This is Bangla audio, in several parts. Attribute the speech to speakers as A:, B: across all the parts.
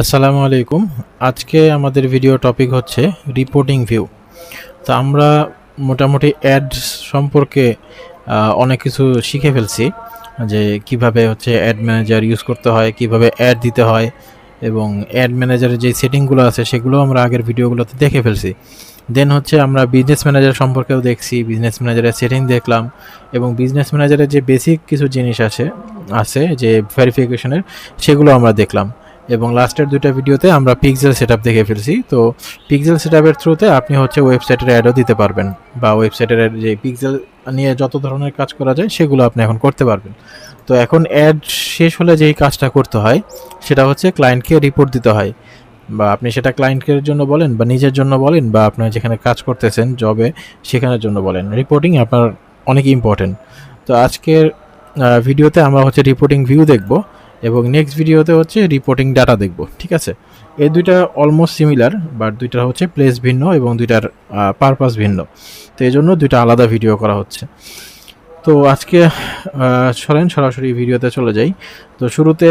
A: আসসালামু আলাইকুম। আজকে আমাদের ভিডিও টপিক হচ্ছে রিপোর্টিং ভিউ তো আমরা মোটামুটি অ্যাড সম্পর্কে অনেক কিছু শিখে ফেলছি, যে কীভাবে হচ্ছে অ্যাড ম্যানেজার ইউজ করতে হয়, কীভাবে অ্যাড দিতে হয় এবং অ্যাড ম্যানেজারের যে সেটিংগুলো আছে সেগুলো আমরা আগের ভিডিওগুলোতে দেখে ফেলছি। দেন হচ্ছে আমরা বিজনেস ম্যানেজার সম্পর্কেও দেখছি বিজনেস ম্যানেজারের সেটিং দেখলাম এবং বিজনেস ম্যানেজারের যে বেসিক কিছু জিনিস আছে আছে যে ভেরিফিকেশনের সেগুলো আমরা দেখলাম। এবং লাস্টের দুইটা ভিডিওতে আমরা পিক্সেল সেটআপ দেখে ফেলছি। তো পিক্সেল সেটআপের থ্রুতে আপনি হচ্ছে ওয়েবসাইটের অ্যাডও দিতে পারবেন বা ওয়েবসাইটের যে পিক্সেল নিয়ে যত ধরনের কাজ করা যায় সেগুলো আপনি এখন করতে পারবেন। তো এখন অ্যাড শেষ হলে যেই কাজটা করতে হয় সেটা হচ্ছে ক্লায়েন্টকে রিপোর্ট দিতে হয় বা আপনি সেটা ক্লায়েন্টের জন্য বলেন বা নিজের জন্য বলেন বা আপনার যেখানে কাজ করতেছেন জবে সেখানের জন্য বলেন। রিপোর্টিং আপনার অনেক ইম্পর্টেন্ট তো আজকের ভিডিওতে আমরা হচ্ছে রিপোর্টিং ভিউ দেখব। এবং নেক্সট ভিডিওতে হচ্ছে রিপোর্টিং ডাটা দেখব, ঠিক আছে? এই দুইটা অলমোস্ট সিমিলার বাট দুইটা হচ্ছে প্লেস ভিন্ন এবং দুইটার পারপাস ভিন্ন। তো এই জন্য দুইটা আলাদা ভিডিও করা হচ্ছে। তো আজকে সরেন, সরাসরি ভিডিওতে চলে যাই। তো শুরুতে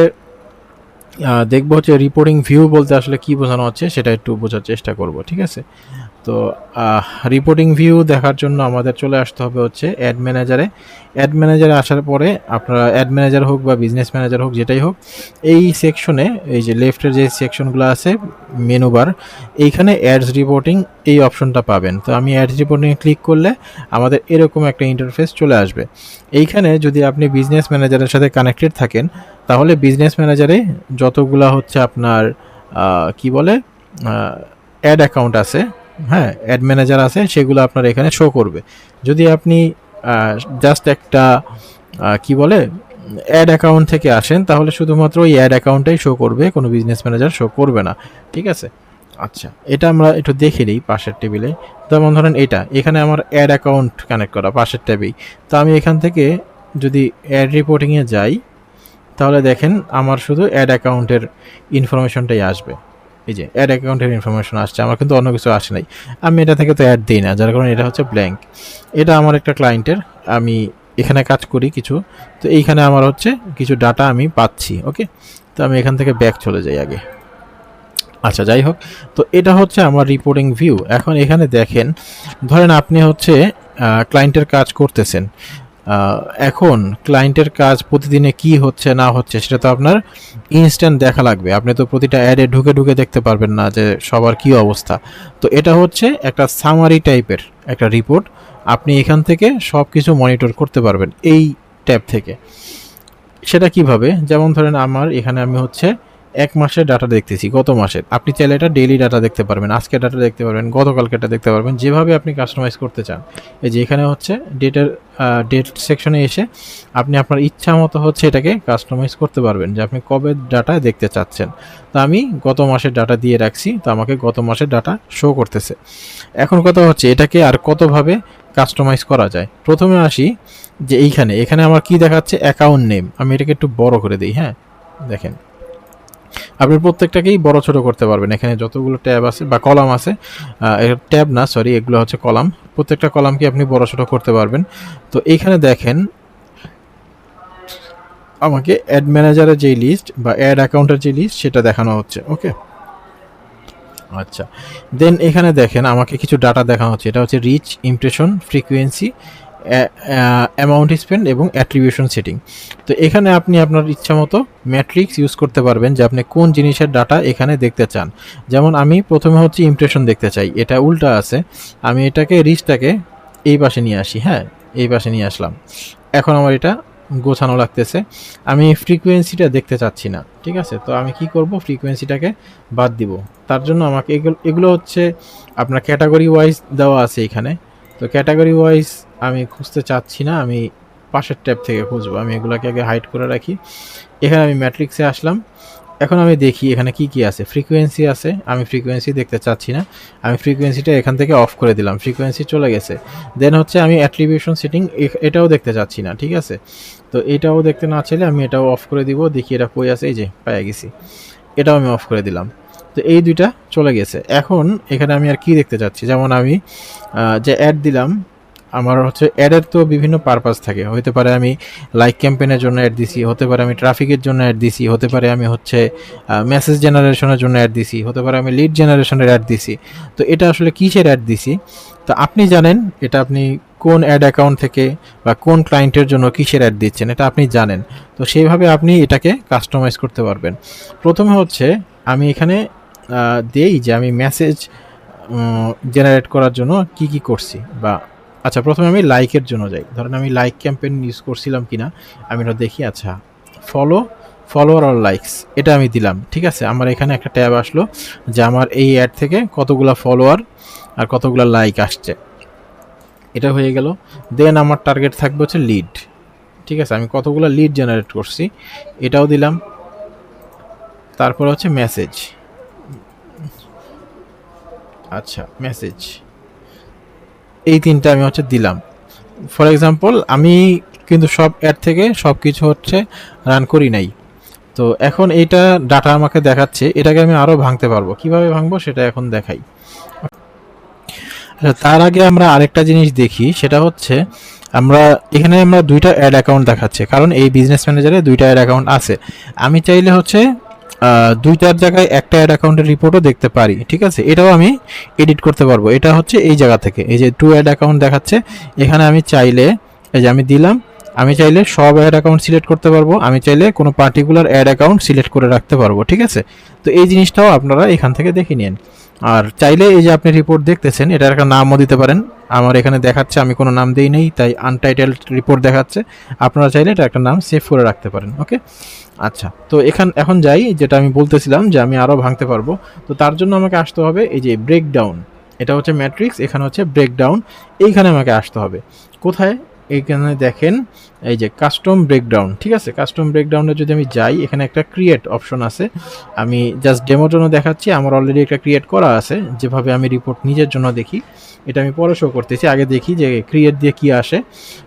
A: দেখব হচ্ছে রিপোর্টিং ভিউ বলতে আসলে কি বোঝানো হচ্ছে, সেটা একটু বোঝার চেষ্টা করব, ঠিক আছে? তো রিপোর্টিং ভিউ দেখার জন্য আমাদের চলে আসতে হবে হচ্ছে অ্যাড ম্যানেজারে অ্যাড ম্যানেজারে আসার পরে আপনারা অ্যাড ম্যানেজার হোক বা বিজনেস ম্যানেজার হোক, যেটাই হোক, এই সেকশনে এই যে লেফটের যে সেকশনগুলো আছে মেনু বার এইখানে অ্যাডস রিপোর্টিং এই অপশনটা পাবেন। তো আমি অ্যাডস রিপোর্টিংয়ে ক্লিক করলে আমাদের এরকম একটা ইন্টারফেস চলে আসবে। এইখানে যদি আপনি বিজনেস ম্যানেজারের সাথে কানেক্টেড থাকেন, তাহলে বিজনেস ম্যানেজারে যতগুলা হচ্ছে আপনার কি বলে অ্যাড অ্যাকাউন্ট আছে হ্যাঁ অ্যাড ম্যানেজার আছে সেগুলো আপনার এখানে শো করবে। যদি আপনি জাস্ট একটা কি বলে অ্যাড অ্যাকাউন্ট থেকে আসেন, তাহলে শুধুমাত্র ওই অ্যাড অ্যাকাউন্টটাই শো করবে, কোনো বিজনেস ম্যানেজার শো করবে না। ঠিক আছে? আচ্ছা এটা আমরা একটু দেখে নিই পাশের টেবিলে যেমন ধরেন এটা, এখানে আমার অ্যাড অ্যাকাউন্ট কানেক্ট করা, পাশের টেবিল তো আমি এখান থেকে যদি অ্যাড রিপোর্টিংয়ে যাই, তাহলে দেখেন আমার শুধু অ্যাড অ্যাকাউন্টের ইনফরমেশনটাই আসবে। এই যে অ্যাড অ্যাকাউন্টের ইনফরমেশন আসছে, আমার কিন্তু অন্য কিছু আসে নাই। আমি এটা থেকে তো অ্যাড দিই না, যার কারণে এটা হচ্ছে ব্ল্যাঙ্ক এটা আমার একটা ক্লায়েন্টের আমি এখানে কাজ করি কিছু, তো এইখানে আমার হচ্ছে কিছু ডাটা আমি পাচ্ছি ওকে তো আমি এখান থেকে ব্যাক চলে যাই আগে। আচ্ছা যাই হোক, তো এটা হচ্ছে আমার রিপোর্টিং ভিউ এখন এখানে দেখেন, ধরেন আপনি হচ্ছে ক্লায়েন্টের কাজ করতেছেন। এখন ক্লায়েন্টের কাজ প্রতিদিনে কি হচ্ছে, না হচ্ছে, সেটা তো আপনার ইনস্ট্যান্ট দেখা লাগবে। আপনি তো প্রতিটা অ্যাডে ঢুকে ঢুকে দেখতে পারবেন না যে সবার কি অবস্থা। তো এটা হচ্ছে একটা সামারি টাইপের একটা রিপোর্ট আপনি এখান থেকে সব কিছু মনিটর করতে পারবেন এই ট্যাব থেকে। সেটা কীভাবে? যেমন ধরেন আমার, এখানে আমি হচ্ছে এক মাসের ডাটা দেখতেছি, গত মাসের। আপনি চাইলে এটা ডেইলি ডাটা দেখতে পারবেন আজকের ডাটা দেখতে পারবেন গতকালকেরটা দেখতে পারবেন, যেভাবে আপনি কাস্টমাইজ করতে চান। এই যে এখানে হচ্ছে ডেটের ডেট সেকশনে এসে আপনি আপনার ইচ্ছা মতো হচ্ছে এটাকে কাস্টমাইজ করতে পারবেন, যে আপনি কবে ডাটা দেখতে চাচ্ছেন। তো আমি গত মাসের ডাটা দিয়ে রাখছি, তো আমাকে গত মাসের ডাটা শো করতেছে। এখন কথা হচ্ছে, এটাকে আর কতভাবে কাস্টমাইজ করা যায়? প্রথমে আসি যে এইখানে, এখানে আমার কি দেখাচ্ছে? অ্যাকাউন্ট নেম আমি এটাকে একটু বড় করে দিই হ্যাঁ? দেখেন। আপনি প্রত্যেকটাকেই বড় ছোট করতে পারবেন। এখানে যতগুলো ট্যাব আছে বা কলাম আছে ট্যাব না সরি এগুলো হচ্ছে কলাম। প্রত্যেকটা কলামকে আপনি বড় ছোট করতে পারবেন। তো এইখানে দেখেন, আমাকে অ্যাড ম্যানেজারের যে লিস্ট বা অ্যাড অ্যাকাউন্টের যে লিস্ট সেটা দেখানো হচ্ছে ওকে আচ্ছা। দেন এখানে দেখেন, আমাকে কিছু ডাটা দেখানো হচ্ছে। এটা হচ্ছে reach impression frequency amount spend এবং অ্যাট্রিবিউশন সেটিং তো এখানে আপনি আপনার ইচ্ছা মতো ম্যাট্রিক্স ইউজ করতে পারবেন যে আপনি কোন জিনিসের ডাটা এখানে দেখতে চান। যেমন আমি প্রথমে হচ্ছে ইমপ্রেশন দেখতে চাই, এটা উল্টা আছে। আমি এটাকে রিচটাকে এই পাশে নিয়ে আসি হ্যাঁ এই পাশে নিয়ে আসলাম। এখন আমার এটা গোছানো লাগতেছে। আমি ফ্রিকোয়েন্সিটা দেখতে চাচ্ছি না, ঠিক আছে? তো আমি কি করব? ফ্রিকোয়েন্সিটাকে বাদ দিব। তার জন্য আমাকে এগুলো এগুলো হচ্ছে আপনার ক্যাটাগরি ওয়াইজ দেওয়া আছে এখানে। তো ক্যাটাগরি ওয়াইজ আমি খুঁজতে চাচ্ছি না, আমি পাশের ট্যাব থেকে খুঁজবো। আমি এগুলোকে আগে হাইড করে রাখি। এখানে আমি ম্যাট্রিক্সে আসলাম। এখন আমি দেখি এখানে কি কি আছে। ফ্রিকোয়েন্সি আছে, আমি ফ্রিকোয়েন্সি দেখতে চাচ্ছি না। আমি ফ্রিকোয়েন্সিটা এখান থেকে অফ করে দিলাম ফ্রিকোয়েন্সি চলে গেছে। দেন হচ্ছে আমি অ্যাট্রিবিউশন সেটিং এটাও দেখতে চাচ্ছি না, ঠিক আছে? তো এটাও দেখতে না চাইলে আমি এটাও অফ করে দিব, দেখি এটা কই আছে, এই যে পেয়ে গেছি। এটাও আমি অফ করে দিলাম। তো এই দুইটা চলে গেছে। এখন এখানে আমি আর কি দেখতে চাচ্ছি? যেমন আমি যে অ্যাড দিলাম, আমার হচ্ছে অ্যাডের তো বিভিন্ন পারপাস থাকে। হতে পারে আমি লাইক ক্যাম্পেনের জন্য অ্যাড দিছি, হতে পারে আমি ট্রাফিকের জন্য অ্যাড দিছি, হতে পারে আমি হচ্ছে মেসেজ জেনারেশনের জন্য অ্যাড দিছি, হতে পারে আমি লিড জেনারেশনের অ্যাড দিছি। তো এটা আসলে কিসের অ্যাড দিছি? তো আপনি জানেন এটা আপনি কোন অ্যাড অ্যাকাউন্ট থেকে বা কোন ক্লায়েন্টের জন্য কিসের অ্যাড দিচ্ছেন, এটা আপনি জানেন। তো সেইভাবে আপনি এটাকে কাস্টমাইজ করতে পারবেন। প্রথমে হচ্ছে, আমি এখানে দেই যে আমি মেসেজ জেনারেট করার জন্য কি কি করছি বা আচ্ছা প্রথমে আমি লাইকের জন্য যাই। ধরেন আমি লাইক ক্যাম্পেইন ইউজ করছিলাম কি না আমি এটা দেখি আচ্ছা ফলো ফলোয়ার আর লাইকস এটা আমি দিলাম, ঠিক আছে? আমার এখানে একটা ট্যাব আসলো যে আমার এই অ্যাড থেকে কতগুলো ফলোয়ার আর কতগুলা লাইক আসছে। এটা হয়ে গেল। দেন আমার টার্গেট থাকবে হচ্ছে লিড ঠিক আছে? আমি কতগুলো লিড জেনারেট করছি, এটাও দিলাম। তারপরে হচ্ছে মেসেজ আচ্ছা মেসেজ এই তিনটা আমি হচ্ছে দিলাম। ফর এক্সাম্পল আমি কিন্তু সব অ্যাড থেকে সব কিছু হচ্ছে রান করি নাই। তো এখন এইটা ডাটা আমাকে দেখাচ্ছে, এটাকে আমি আরও ভাঙতে পারব। কীভাবে ভাঙবো সেটা এখন দেখাই। আচ্ছা তার আগে আমরা আরেকটা জিনিস দেখি, সেটা হচ্ছে আমরা, এখানে আমরা দুইটা অ্যাড অ্যাকাউন্ট দেখাচ্ছে, কারণ এই বিজনেস ম্যানেজারে দুইটা অ্যাড অ্যাকাউন্ট আছে। আমি চাইলে হচ্ছে দুইটার জায়গায় একটা অ্যাড অ্যাকাউন্টের রিপোর্টও দেখতে পারি, ঠিক আছে? এটাও আমি এডিট করতে পারব। এটা হচ্ছে এই জায়গা থেকে। এই যে টু অ্যাড অ্যাকাউন্ট দেখাচ্ছে, এখানে আমি চাইলে, এই যে আমি দিলাম, আমি চাইলে সব অ্যাড অ্যাকাউন্ট সিলেক্ট করতে পারব। আমি চাইলে কোনো পার্টিকুলার অ্যাড অ্যাকাউন্ট সিলেক্ট করে রাখতে পারব, ঠিক আছে? তো এই জিনিসটাও আপনারা এখান থেকে দেখে নিন। আর চাইলে এই যে আপনি রিপোর্ট দেখতেছেন, এটার একটা নামও দিতে পারেন। আমার এখানে দেখাচ্ছে, আমি কোনো নাম দিই নেই, তাই আনটাইটেলড রিপোর্ট দেখাচ্ছে। আপনারা চাইলে এটা একটা নাম সেভ করে রাখতে পারেন ওকে আচ্ছা তো এখান, এখন যাই, যেটা আমি বলতেছিলাম যে আমি আরও ভাঙতে পারব। তো তার জন্য আমাকে আসতে হবে এই যে ব্রেকডাউন এটা হচ্ছে ম্যাট্রিক্স এখানে হচ্ছে ব্রেকডাউন এইখানে আমাকে আসতে হবে। কোথায়? এইখানে দেখেন, এই যে কাস্টম ব্রেকডাউন ঠিক আছে? কাস্টম ব্রেকডাউনে যদি আমি যাই, এখানে একটা ক্রিয়েট অপশন আছে। আমি জাস্ট ডেমোর জন্য দেখাচ্ছি, আমার অলরেডি একটা ক্রিয়েট করা আছে। যেভাবে আমি রিপোর্ট নিজের জন্য দেখি, এটা আমি পরে শো করতেছি। আগে দেখি যে ক্রিয়েট দিয়ে কি আসে।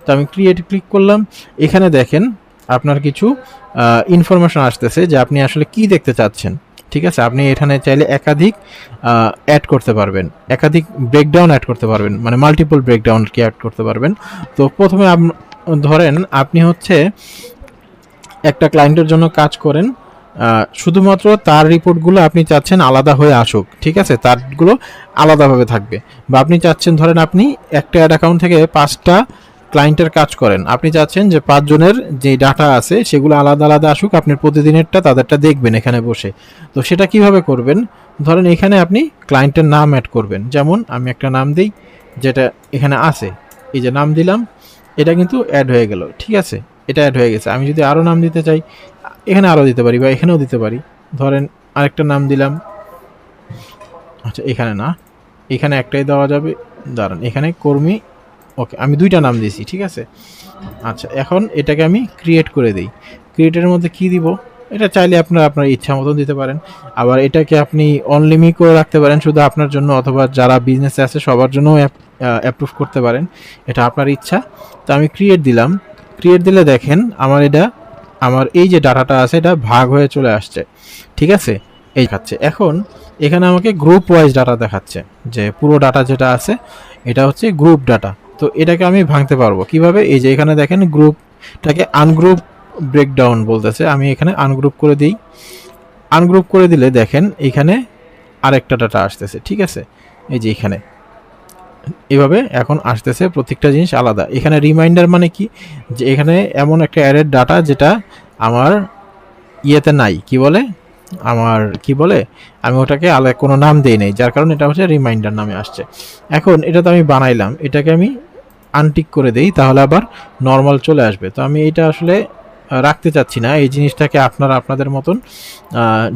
A: তো আমি ক্রিয়েট ক্লিক করলাম। এখানে দেখেন আপনার কিছু ইনফরমেশন আসতেছে যে আপনি আসলে কি দেখতে চাচ্ছেন, ঠিক আছে? আপনি এখানে চাইলে একাধিক অ্যাড করতে পারবেন। একাধিক ব্রেকডাউন অ্যাড করতে পারবেন মানে মাল্টিপল ব্রেকডাউন কি অ্যাড করতে পারবেন। তো প্রথমে ধরেন আপনি হচ্ছে একটা ক্লায়েন্টের জন্য কাজ করেন শুধুমাত্র তার রিপোর্টগুলো আপনি চাচ্ছেন আলাদা হয়ে আসুক, ঠিক আছে? তারগুলো আলাদাভাবে থাকবে। বা আপনি চাচ্ছেন ধরেন আপনি একটা অ্যাড অ্যাকাউন্ট থেকে পাঁচটা ক্লায়েন্টের কাজ করেন। আপনি চাচ্ছেন যে পাঁচজনের যে ডাটা আছে, সেগুলো আলাদা আলাদা আসুক, আপনি প্রতিদিনেরটা তাদেরটা দেখবেন এখানে বসে। তো সেটা কীভাবে করবেন? ধরেন এখানে আপনি ক্লায়েন্টের নাম অ্যাড করবেন। যেমন আমি একটা নাম দিই, যেটা এখানে আছে। এই যে নাম দিলাম, এটা কিন্তু অ্যাড হয়ে গেল, ঠিক আছে? এটা অ্যাড হয়ে গেছে। আমি যদি আরও নাম দিতে চাই, এখানে আরও দিতে পারি বা এখানেও দিতে পারি। ধরেন আরেকটা নাম দিলাম। আচ্ছা এখানে না। এখানে একটাই দেওয়া যাবে। দাঁড়ান, এখানে কর্মী ওকে আমি দুইটা নাম দিয়েছি, ঠিক আছে? আচ্ছা এখন এটাকে আমি ক্রিয়েট করে দিই। ক্রিয়েটের মধ্যে কি দিব? এটা চাইলে আপনার আপনার ইচ্ছা মতন দিতে পারেন। আবার এটাকে আপনি অনলিমি করে রাখতে পারেন শুধু আপনার জন্য, অথবা যারা বিজনেসে আছে সবার জন্য অ্যাপ্রুভ করতে পারেন। এটা আপনার ইচ্ছা। তো আমি ক্রিয়েট দিলাম। ক্রিয়েট দিলে দেখেন আমার এটা, আমার এই যে ডাটাটা আছে, এটা ভাগ হয়ে চলে আসছে। ঠিক আছে? এই খাচ্ছে। এখন এখানে আমাকে গ্রুপ ওয়াইজ ডাটা দেখাচ্ছে। যে পুরো ডাটা যেটা আছে, এটা হচ্ছে গ্রুপ ডাটা তো এটাকে আমি ভাঙতে পারব। কীভাবে? এই যে এখানে দেখেন গ্রুপটাকে আনগ্রুপ ব্রেকডাউন বলতেছে। আমি এখানে আনগ্রুপ করে দিই। আনগ্রুপ করে দিলে দেখেন এখানে আরেকটা ডাটা আসতেছে, ঠিক আছে? এই যে এখানে। এভাবে এখন আসতেছে, প্রত্যেকটা জিনিস আলাদা। এখানে রিমাইন্ডার মানে কি? যে এখানে এমন একটা অ্যারের ডাটা যেটা আমার ইয়েতে নাই, কি বলে? আমার, কি বলে? আমি ওটাকে আলাদা কোনো নাম দেই নাই, যার কারণে এটা হচ্ছে রিমাইন্ডার নামে আসছে। এখন এটা তো আমি বানাইলাম, এটাকে আমি আনটিক করে দেই, তাহলে আবার নর্মাল চলে আসবে। তো আমি এটা আসলে রাখতে চাচ্ছি না। এই জিনিসটাকে আপনারা আপনাদের মতন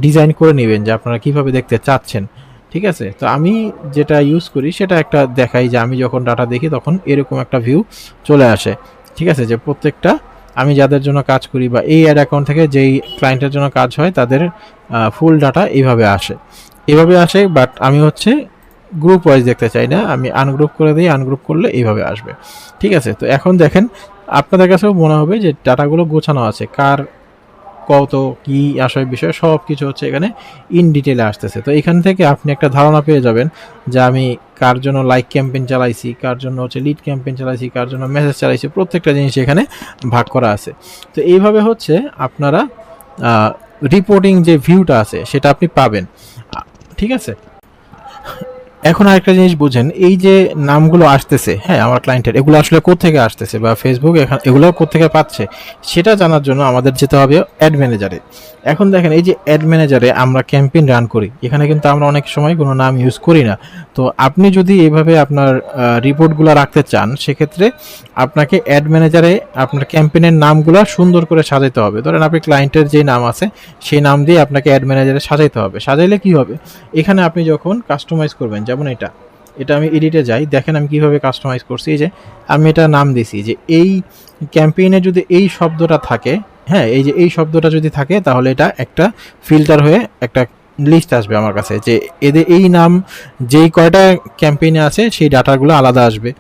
A: ডিজাইন করে নেবেন যে আপনারা কীভাবে দেখতে চাচ্ছেন। ঠিক আছে? তো আমি যেটা ইউজ করি, সেটা একটা দেখাই যে আমি যখন ডাটা দেখি, তখন এরকম একটা ভিউ চলে আসে। ঠিক আছে? যে প্রত্যেকটা, আমি যাদের জন্য কাজ করি বা এই অ্যাড অ্যাকাউন্ট থেকে যেই ক্লায়েন্টের জন্য কাজ হয়, তাদের ফুল ডাটা এইভাবে আসে। এভাবে আসে বাট আমি হচ্ছে গ্রুপ ওয়াইজ দেখতে চাই না, আমি আনগ্রুপ করে দিই আনগ্রুপ করলে এইভাবে আসবে। ঠিক আছে, তো এখন দেখেন, আপনাদের কাছেও মনে হবে যে ডাটাগুলো গোছানো আছে, কার কত, কি আসয় বিষয় সব কিছু হচ্ছে এখানে ইন ডিটেলে আসতেছে। তো এখান থেকে আপনি একটা ধারণা পেয়ে যাবেন যে আমি কার জন্য লাইক ক্যাম্পেইন চালাইছি, কার জন্য হচ্ছে লিড ক্যাম্পেইন চালাইছি, কার জন্য মেসেজ চালাইছি, প্রত্যেকটা জিনিস এখানে ভাগ করা আছে। তো এইভাবে হচ্ছে আপনারা রিপোর্টিং যে ভিউটা আছে, সেটা আপনি পাবেন। ঠিক আছে? এখন আরেকটা জিনিস বুঝেন, এই যে নামগুলো আসতেছে হ্যাঁ আমার ক্লায়েন্টের এগুলো আসলে কোত্থেকে আসতেছে বা ফেসবুক এখান এগুলো কোত্থেকে পাচ্ছে, সেটা জানার জন্য আমাদের যেতে হবে অ্যাড ম্যানেজারে এখন দেখেন, এই যে অ্যাড ম্যানেজারে আমরা ক্যাম্পেইন রান করি, এখানে কিন্তু আমরা অনেক সময় কোনো নাম ইউজ করি না। তো আপনি যদি এভাবে আপনার রিপোর্টগুলো রাখতে চান, সেক্ষেত্রে আপনাকে অ্যাড ম্যানেজারে আপনার ক্যাম্পেইনের নামগুলো সুন্দর করে সাজাইতে হবে। ধরেন আপনি ক্লায়েন্টের যে নাম আছে, সেই নাম দিয়ে আপনাকে অ্যাড ম্যানেজারে সাজাইতে হবে। সাজাইলে কি হবে? এখানে আপনি যখন কাস্টমাইজ করবেন যেমন এটা। এটা আমি এডিটে যাই, দেখেন আমি কীভাবে কাস্টমাইজ করছি। এই যে আমি এটা নাম দিছি যে এই ক্যাম্পেইনে যদি এই শব্দটা থাকে হ্যাঁ এই যে এই শব্দটা যদি থাকে, তাহলে এটা একটা ফিল্টার হয়ে একটা লিস্ট আসবে আমার কাছে যে এদের এই নাম যেই কয়টা ক্যাম্পেইনে আছে, সেই ডাটাগুলো আলাদা আসবে।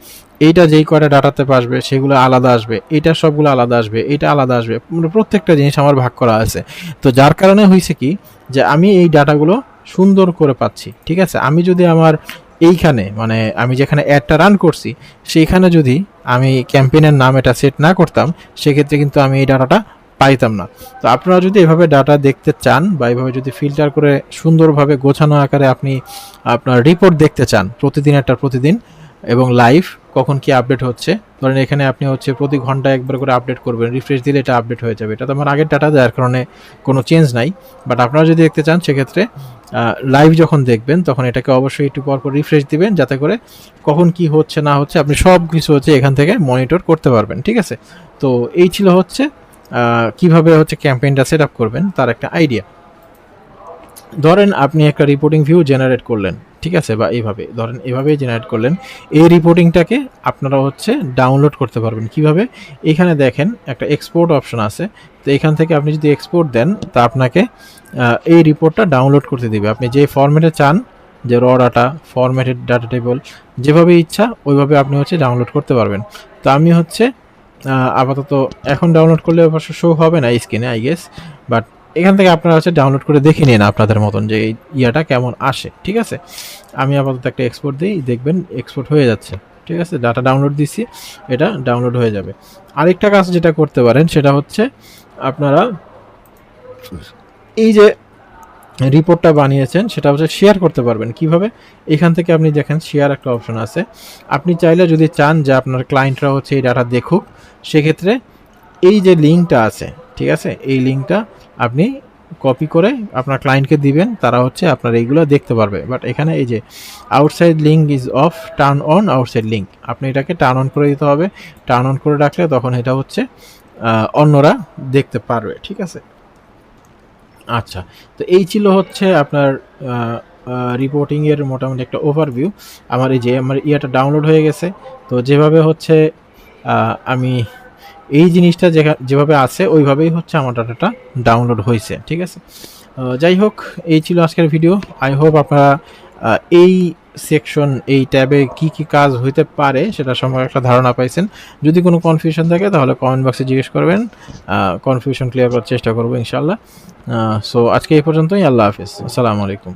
A: এইটা যেই কয়টা ডাটাতে আসবে সেগুলো আলাদা আসবে। এটা সবগুলো আলাদা আসবে এটা আলাদা আসবে। মানে প্রত্যেকটা জিনিস আমার ভাগ করা আছে। তো যার কারণে হয়েছে কি, যে আমি এই ডাটাগুলো সুন্দর করে পাচ্ছি, ঠিক আছে? আমি যদি আমার এইখানে মানে আমি যেখানে অ্যাডটা রান করছি, সেইখানে যদি আমি ক্যাম্পেইনের নাম এটা সেট না করতাম, সেক্ষেত্রে কিন্তু আমি এই ডাটাটা পাইতাম না। তো আপনারা যদি এভাবে ডাটা দেখতে চান বা এভাবে যদি ফিল্টার করে সুন্দরভাবে গোছানো আকারে আপনি আপনার রিপোর্ট দেখতে চান, প্রতিদিন একটা প্রতিদিন এবং লাইভ কখন কি আপডেট হচ্ছে? ধরেন এখানে আপনি হচ্ছে প্রতি ঘণ্টা একবার করে আপডেট করবেন রিফ্রেশ দিলে এটা আপডেট হয়ে যাবে। এটা তো আমার আগের ডাটা যার কারণে কোনো চেঞ্জ নাই। বাট আপনারা যদি দেখতে চান, সেক্ষেত্রে লাইভ যখন দেখবেন, তখন এটাকে অবশ্যই একটু পর পর রিফ্রেশ দিবেন, যাতে করে কখন কি হচ্ছে, না হচ্ছে আপনি সব কিছু হচ্ছে এখান থেকে মনিটর করতে পারবেন, ঠিক আছে? তো এই ছিল হচ্ছে কীভাবে হচ্ছে ক্যাম্পেইনটা সেট আপ করবেন, তার একটা আইডিয়া ধরেন আপনি একটা রিপোর্টিং ভিউ জেনারেট করলেন, ঠিক আছে, বা এইভাবে, ধরেন এভাবেই জেনারেট করলেন, এই রিপোর্টিংটাকে আপনারা হচ্ছে ডাউনলোড করতে পারবেন। কীভাবে? এখানে দেখেন একটা এক্সপোর্ট অপশন আছে, তো এখান থেকে আপনি যদি এক্সপোর্ট দেন, তা আপনাকে এই রিপোর্টটা ডাউনলোড করতে দিবে। আপনি যে ফরম্যাটে চান, যে র ডাটা ফরম্যাটেড ডাটা টেবল যেভাবে ইচ্ছা, ওইভাবে আপনি হচ্ছে ডাউনলোড করতে পারবেন। তো আমি হচ্ছে আপাতত এখন ডাউনলোড করলে অবশ্য শো হবে না স্ক্রিনে আই গেস বাট এখান থেকে আপনারা হচ্ছে ডাউনলোড করে দেখে নিন আপনাদের মতন যে এই ইয়াটা কেমন আসে, ঠিক আছে? আমি আপাতত একটা এক্সপোর্ট দিই, দেখবেন এক্সপোর্ট হয়ে যাচ্ছে, ঠিক আছে? ডাটা ডাউনলোড দিছি, এটা ডাউনলোড হয়ে যাবে। আরেকটা কাজ যেটা করতে পারেন, সেটা হচ্ছে আপনারা এই যে রিপোর্টটা বানিয়েছেন, সেটা হচ্ছে শেয়ার করতে পারবেন। কীভাবে? এখান থেকে আপনি দেখেন শেয়ার একটা অপশন আছে। আপনি চাইলে যদি চান যে আপনার ক্লায়েন্টরা হচ্ছে এই ডাটা দেখুক, সেক্ষেত্রে এই যে লিঙ্কটা আছে ঠিক আছে? এই লিঙ্কটা আপনি কপি করে আপনার ক্লায়েন্টকে দিবেন, তারা হচ্ছে আপনার এইগুলো দেখতে পারবে। বাট এখানে এই যে outside link is off turn on outside link আপনি এটাকে টার্ন অন করে দিতে হবে। টার্ন অন করে রাখলে তখন এটা হচ্ছে অন্যরা দেখতে পারবে, ঠিক আছে? আচ্ছা তো এই ছিল হচ্ছে আপনার রিপোর্টিংয়ের মোটামুটি একটা ওভারভিউ আমার এই যে, আমার ইয়াটা ডাউনলোড হয়ে গেছে। তো যেভাবে হচ্ছে আমি এই জিনিসটা যেভাবে আছে, ওইভাবেই হচ্ছে আমার ডাটাটা ডাউনলোড হয়েছে, ঠিক আছে? যাই হোক, এই ছিল আজকের ভিডিও আই হোপ আপনারা এই সেকশন এই ট্যাবে কি কি কাজ হইতে পারে সেটা সম্পর্কে একটা ধারণা পাইছেন। যদি কোনো কনফিউশন থাকে, তাহলে কমেন্ট বক্সে জিজ্ঞেস করবেন। কনফিউশন ক্লিয়ার করার চেষ্টা করব ইনশাল্লাহ সো আজকে এই পর্যন্তই, আল্লাহ হাফিজ। আসসালামু আলাইকুম।